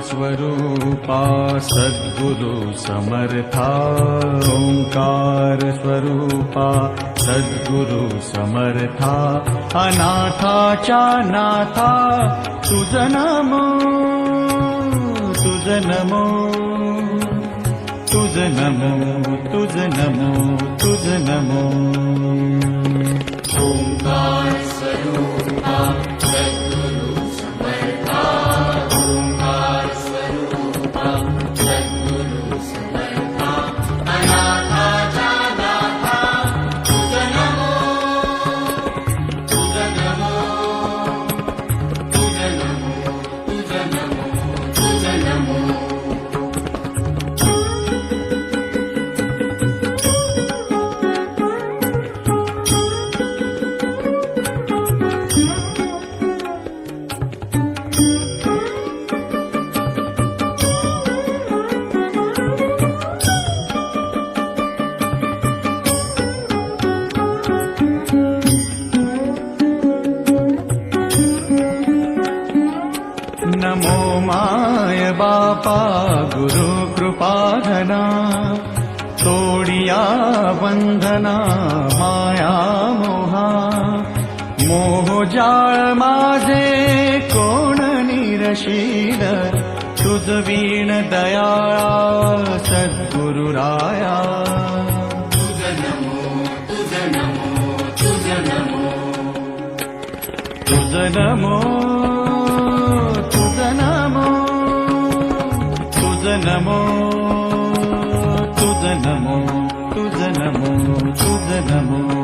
स्वरूपा सद्गुरु समर्था। ओंकार स्वरूपा सद्गुरु समर्था। अनाथाच्या नाथा तुझ नमो तुझ नमो तुझ नमो नमो नमो गुरु कृपाधना तोडिया वंदना माया मोहा। मोह जाळ माझे कोण निरशील? तुझ वीण दयाळा सद्गुरुराया तुझ नमो तुझ नमो तुझ नमो तुझ नमो तुझ नमो